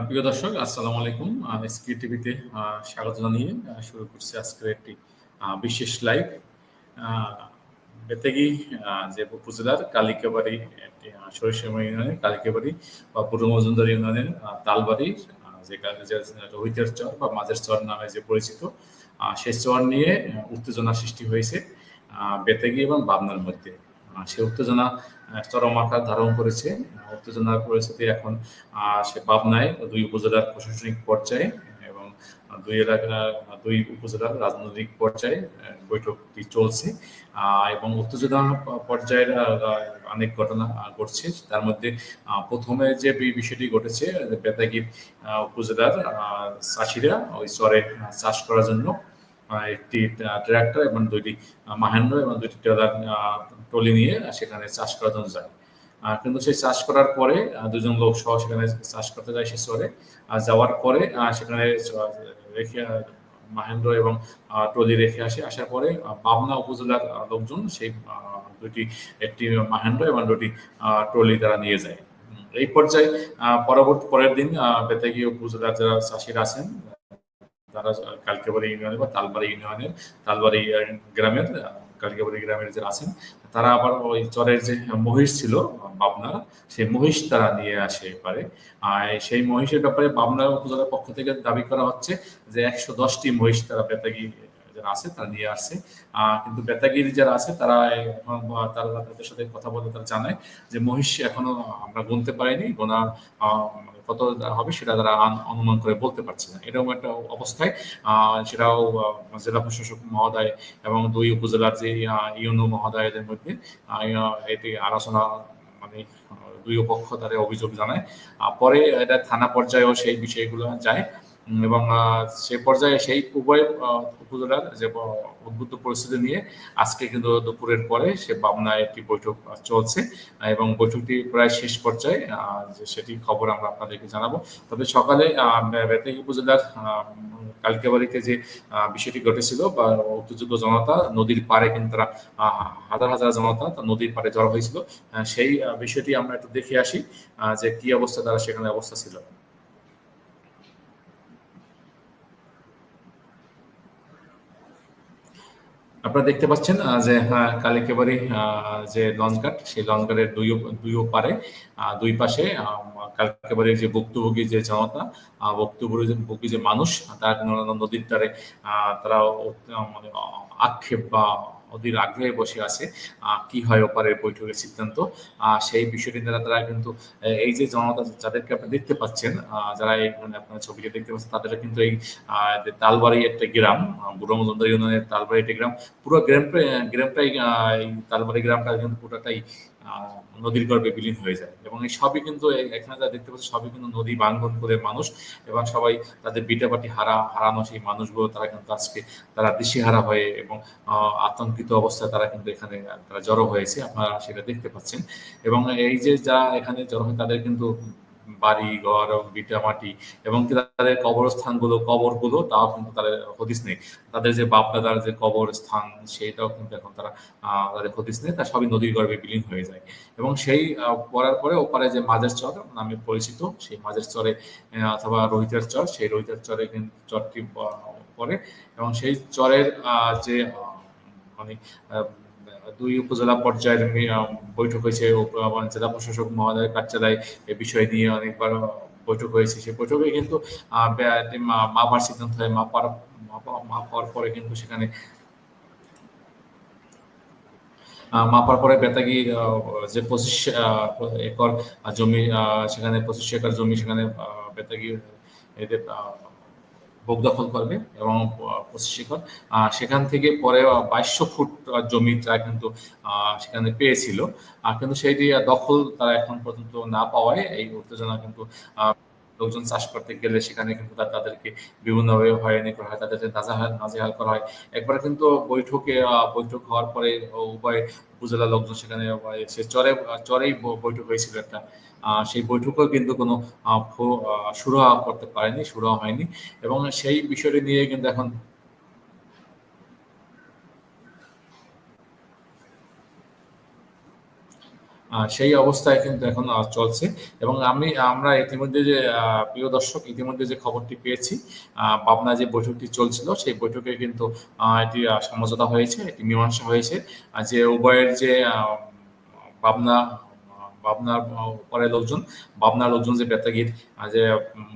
প্রিয় দর্শক আসসালামু আলাইকুম। এসকে টিভিতে স্বাগত জানিয়ে শুরু করছি আজকের একটি বিশেষ লাইভ বেতেগি যে উপজেলার কালিকাবাড়ি একটি আহ, সরিষামা ইউনিয়নের কালিকাবাড়ি বা পূর্ব মজুমদার ইউনিয়নের তালবাড়ির যে রোহিতের চর বা মাঝের চর নামে যে পরিচিত সেই চর নিয়ে উত্তেজনা সৃষ্টি হয়েছে বেতেগি এবং বাবনার মধ্যে। সেই উত্তেজনা চরম আকার ধারণ করেছে। উত্তেজনার পরিস্থিতি এখন সে পাবনায় দুই উপজেলার প্রশাসনিক পর্যায়ে এবং দুই এলাকা, দুই উপজেলার রাজনৈতিক পর্যায়ে বৈঠকটি চলছে। এবং উত্তেজনা পর্যায়ের অনেক ঘটনা ঘটছে। তার মধ্যে প্রথমে যে বিষয়টি ঘটেছে বেতাগির উপজেলার চাষিরা ওই চরে চাষ করার জন্য একটি ট্রাক্টর এবং দুইটি মাহেন্দ্র এবং দুইটি ট্রেলার ট্রলি নিয়ে সেখানে চাষ করার জন্য যায়। কিন্তু সেই চাষ করার পরে দুজন লোক সহ সেখানে চাষ করতে যায় সে চরে যাওয়ার পরে সেখানে রেখে মাহেন্দ্র এবং ট্রলি রেখে আসে। আসার পরে পাবনা উপজেলার লোকজন সেই দুটি একটি মাহেন্দ্র এবং দুটি ট্রলি তারা নিয়ে যায়। এই পর্যায়ে পরবর্তী পরের দিন বেতাগী উপজেলার যারা চাষিরা আছেন তারা কালকেবাড়ি ইউনিয়নের বা তালবাড়ি ইউনিয়নের তালবাড়ি গ্রামের কালকেবাড়ি গ্রামের যারা আছেন, তারা আবার ওই চরের যে মহিষ ছিল পাবনার সেই মহিষ তারা নিয়ে আসে এবারে আর সেই মহিষের ব্যাপারে পাবনা উপজেলার পক্ষ থেকে দাবি করা হচ্ছে যে একশো দশটি মহিষ তারা বেতাগি যারা আছে, তারা নিয়ে আসছে কিন্তু বেতাগির যারা আছে, তারা এখন তারা তাদের সাথে কথা বলে তারা জানায় যে মহিষ এখনও আমরা গুনতে পারিনি গোনা কত হবে সেটা তারা অনুমান করে বলতে পারছে না। এরকম একটা অবস্থায় সেটাও জেলা প্রশাসক মহোদয় এবং দুই উপজেলার যে ইউনো মহোদয়দের মধ্যে এটি আলোচনা মানে দুই পক্ষ তাদের অভিযোগ জানায়। পরে এটা থানা পর্যায়েও সেই বিষয়গুলো যায়। এবং সেই পর্যায়ে সেই উভয় উপজেলার যে উদ্বুদ্ধ পরিস্থিতি নিয়ে আজকে কিন্তু দুপুরের পরে সে পাবনায় একটি বৈঠক চলছে, এবং বৈঠকটি প্রায় শেষ পর্যায়ে সেটি খবর আমরা আপনাদেরকে জানাব। তবে সকালে বেতাগী উপজেলার কালকেবাড়িতে যে বিষয়টি ঘটেছিল বা উত্তেজিত জনতা নদীর পাড়ে কিন্তু তারা হাজার হাজার জনতা নদীর পাড়ে জড়ো হয়েছিল সেই বিষয়টি আমরা একটু দেখে আসি যে কি অবস্থা তারা সেখানে অবস্থা ছিল। আপনারা দেখতে পাচ্ছেন যে হ্যাঁ, কাল একেবারে যে লঞ্চঘাট সেই লঞ্চঘাটের দুই দুই পারে দুই পাশে কাল একেবারে যে ভুক্তভোগী যে জনতা ভুক্তভোগী যে মানুষ তার নদীর তারে তারা মানে আক্ষেপ বা অধীর আগ্রহে বসে আছে। কি হয় ওপারের বৈঠকের সিদ্ধান্ত? সেই বিষয়টি দ্বারা তারা কিন্তু এই যে জনতা যাদেরকে আপনি দেখতে পাচ্ছেন যারা এই মানে আপনার ছবিতে দেখতে পাচ্ছেন তাদের কিন্তু এই তালবাড়ি একটা গ্রাম বুড়ো মজুমদার ইউনিয়নের তালবাড়ি একটা গ্রাম, পুরো গ্রাম গ্রামটাই তালবাড়ি গ্রামটা কিন্তু পুরোটাই নদীর গর্ভে বিলীন হয়ে যায়। এবং এই সবই কিন্তু এখানে যা দেখতে পাচ্ছি, সবই কিন্তু নদী বাঙ্গন করে মানুষ এবং সবাই তাদের বিটাপাটি হারা, হারানো সেই মানুষগুলো তারা কিন্তু আজকে তারা দিশেহারা হয়ে এবং আতঙ্কিত অবস্থায় তারা কিন্তু এখানে তারা জড়ো হয়েছে। আপনারা সেটা দেখতে পাচ্ছেন। এবং এই যে যা এখানে জড়ো হয়, তাদের কিন্তু বাড়ি, ঘর এবং ভিটা মাটি এবং তাদের কবরস্থানগুলো, কবরগুলো তাও কিন্তু তাদের হদিস নেই। তাদের যে বাপ দাদার যে কবর স্থান সেটাও কিন্তু এখন তারা তাদের হদিস নেই। তা সবই নদীর গর্ভে বিলীন হয়ে যায়। এবং সেই পড়ার পরে ওপারে যে মাঝের চর নামে পরিচিত, সেই মাঝের চরে অথবা রোহিতের চর, সেই রোহিতের চরে কিন্তু চরটি প- পড়ে। এবং সেই চরের যে মানে দুই উপজেলা পর্যায়ের বৈঠক হয়েছে। জেলা প্রশাসক মহোদয়ের কার্যালয়ে এ বিষয় নিয়ে অনেকবার বৈঠক হয়েছে। সেই বৈঠকে কিন্তু মাপার সিদ্ধান্ত হয়। মাপার মাপা- মাপার পরে কিন্তু সেখানে মাপার পরে বেতাগি যে পঁচিশ একর জমি সেখানে পঁচিশ একর জমি সেখানে বেতাগি এদের ভোগ দখল করবে এবং প্রশিক্ষণ সেখান থেকে পরে বাইশশো ফুট জমি তারা কিন্তু সেখানে পেয়েছিল। কিন্তু সেইটি দখল তারা এখন পর্যন্ত না পাওয়ায় এই উত্তেজনা কিন্তু লোকজন চাষ করতে গেলে সেখানে কিন্তু তাদেরকে বিভিন্নভাবে হয়রানি করা হয়, তাদেরকে নাজাহাল, নাজেহাল করা হয়। একবার কিন্তু বৈঠকে বৈঠক হওয়ার পরে উভয় উপজেলা লোকজন সেখানে সে চরে, চরেই বৈঠক হয়েছিল একটা। সেই বৈঠকেও কিন্তু কোনো সুরাহা করতে পারেনি, সুরাহা হয়নি। এবং সেই বিষয়টি নিয়ে কিন্তু এখন সেই অবস্থায় কিন্তু এখন চলছে। এবং আমি, আমরা ইতিমধ্যে যে প্রিয় দর্শক, ইতিমধ্যে যে খবরটি পেয়েছি পাবনা যে বৈঠকটি চলছিল, সেই বৈঠকে কিন্তু এটি সমঝোতা হয়েছে, এটি মীমাংসা হয়েছে। যে উভয়ের যে পাবনা পাবনার পরে লোকজন পাবনার লোকজন যে বেতাগির যে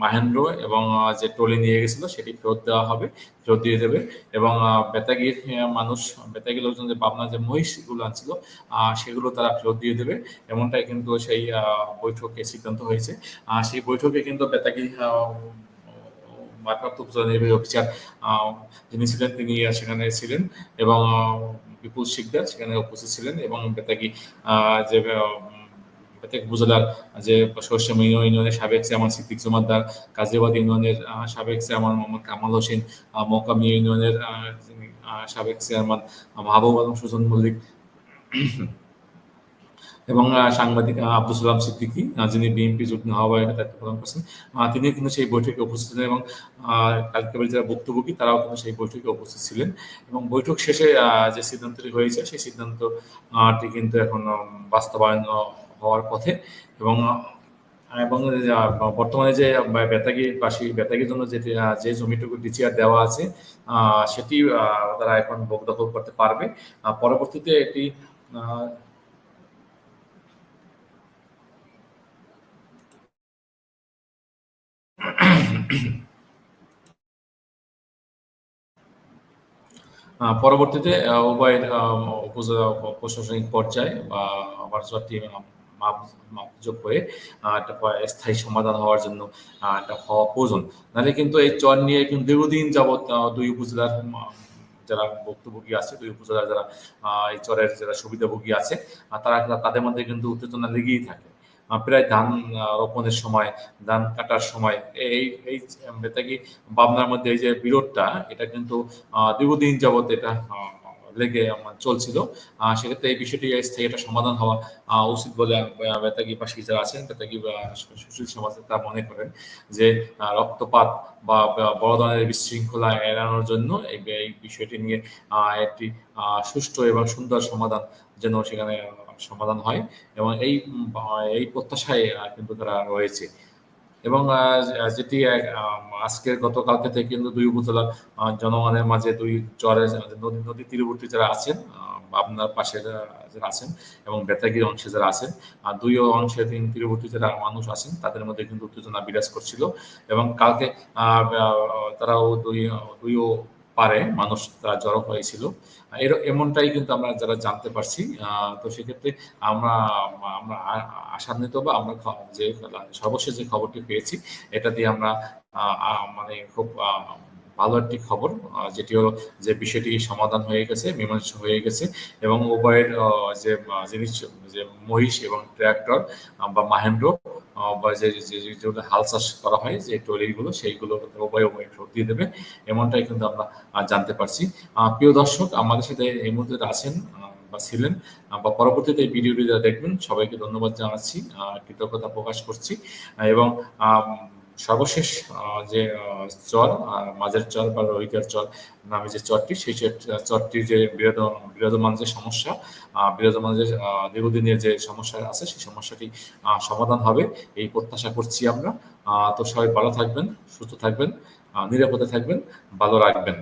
মাহেন্দ্র এবং যে টলি নিয়ে গেছিল, সেটি ফেরত দেওয়া হবে, ফেরত দিয়ে দেবে। এবং বেতাগির মানুষ বেতাগির লোকজন যে পাবনার যে মহিষগুলো আনছিল সেগুলো তারা ফেরত দিয়ে দেবে। এমনটাই কিন্তু সেই বৈঠকে সিদ্ধান্ত হয়েছে। সেই বৈঠকে কিন্তু বেতাগির ভারপ্রাপ্ত নির্বাহী অফিসার যিনি ছিলেন, তিনি সেখানে ছিলেন এবং বিপুল শিকদার সেখানে উপস্থিত ছিলেন এবং বেতাগি যে প্রত্যেক উপজেলার যে শস্যম ইউনিয়নের সাবেক চেয়ারম্যান সিদ্দিক জমাদ্দার কাজিয়াবাদ ইউনিয়নের সাবেক চেয়ারম্যান মোহাম্মদ কামাল হোসেন মোকামি ইউনিয়নের সাবেক চেয়ারম্যান মাহবুব আলম সুজন মল্লিক এবং সাংবাদিক আব্দুল সালাম সিদ্দিকি যিনি বিএনপি যুগ্ম আহ্বায়কের দায়িত্ব পালন করছেন তিনি কিন্তু সেই বৈঠকে উপস্থিত ছিলেন এবং কালকে যারা বক্তব্যী তারাও কিন্তু সেই বৈঠকে উপস্থিত ছিলেন এবং বৈঠক শেষে যে সিদ্ধান্তটি হয়েছে সেই সিদ্ধান্তটি কিন্তু এখন বাস্তবায়ন হওয়ার পথে এবং এবং বর্তমানে যে বেতাগি বাসী, বেতাগির জন্য যে যে জমিটুকু ডিচিআর দেওয়া আছে সেটি তারা এখন ভোগ দখল করতে পারবে। পরবর্তীতে এটি পরবর্তীতে উপজেলা প্রশাসনিক পর্যায়ে বা ভার্চুয়াল টিম মাপযোগ হয়ে একটা স্থায়ী সমাধান হওয়ার জন্য একটা হওয়া প্রয়োজন। নাহলে কিন্তু এই চর নিয়ে কিন্তু দীর্ঘদিন যাবৎ দুই উপজেলার যারা ভুক্তভোগী আছে, দুই উপজেলার যারা এই চরের যারা সুবিধাভোগী আছে তারা তাদের মধ্যে কিন্তু উত্তেজনা লেগেই থাকে। প্রায় ধান রোপণের সময়, ধান কাটার সময়, এই এই বেতাকি বাবনার মধ্যে এই যে বিরোধটা, এটা কিন্তু দীর্ঘদিন যাবৎ এটা লেগে চলছিল। সেক্ষেত্রে এই বিষয়টি স্থায়ী একটা সমাধান হওয়া উচিত বলে বেতাগি পাশি যারা আছেন বেতাগি সুশীল সমাজ তারা মনে করেন যে রক্তপাত বা বড় ধরনের বিশৃঙ্খলা এড়ানোর জন্য এই বিষয়টি নিয়ে একটি সুষ্ঠু এবং সুন্দর সমাধান যেন সেখানে সমাধান হয়। এবং এই এই প্রত্যাশায় কিন্তু তারা রয়েছে। এবং যেটি আজকের গতকালকে থেকে কিন্তু দুই উপজেলার জনগণের মাঝে দুই চরে নদী নদী তীরবর্তী যারা আছেন আপনার পাশে যারা আছেন এবং বেতাগির অংশে যারা আছেন আর দুই অংশে তিন তীরবর্তী যারা মানুষ আছেন, তাদের মধ্যে কিন্তু উত্তেজনা বিরাজ করছিল এবং কালকে তারাও দুই দুইও পারে, মানুষ তারা জড়ো হয়েছিল। এর, এমনটাই কিন্তু আমরা যারা জানতে পারছি তো সেক্ষেত্রে আমরা আমরা আশান্বিত বা আমরা যে, সর্বশেষ যে খবরটি পেয়েছি, এটা দিয়ে আমরা মানে খুব ভালো একটি খবর যেটি হলো যে বিষয়টি সমাধান হয়ে গেছে, মীমাংসা হয়ে গেছে এবং উভয়ের যে জিনিস, যে মহিষ এবং ট্র্যাক্টর বা মাহেন্দ্র যে যেগুলো হাল চাষ করা হয়, যে টয়লেটগুলো সেইগুলো ফেরত দিয়ে দেবে। এমনটাই কিন্তু আমরা জানতে পারছি। প্রিয় দর্শক, আমাদের সাথে এই মুহূর্তে আছেন বা ছিলেন বা পরবর্তীতে এই ভিডিওটি দেখবেন, সবাইকে ধন্যবাদ জানাচ্ছি। কৃতজ্ঞতা প্রকাশ করছি। এবং সর্বশেষ যে চর মাঝের চর বা রোহিতের চর নামে যে চরটি সেই চরটির যে বিরাজমান যে সমস্যা বিরাজমান যে দীর্ঘদিনের যে সমস্যা আছে, সেই সমস্যাটি সমাধান হবে। এই প্রত্যাশা করছি আমরা। তো সবাই ভালো থাকবেন, সুস্থ থাকবেন নিরাপদে থাকবেন, ভালো রাখবেন।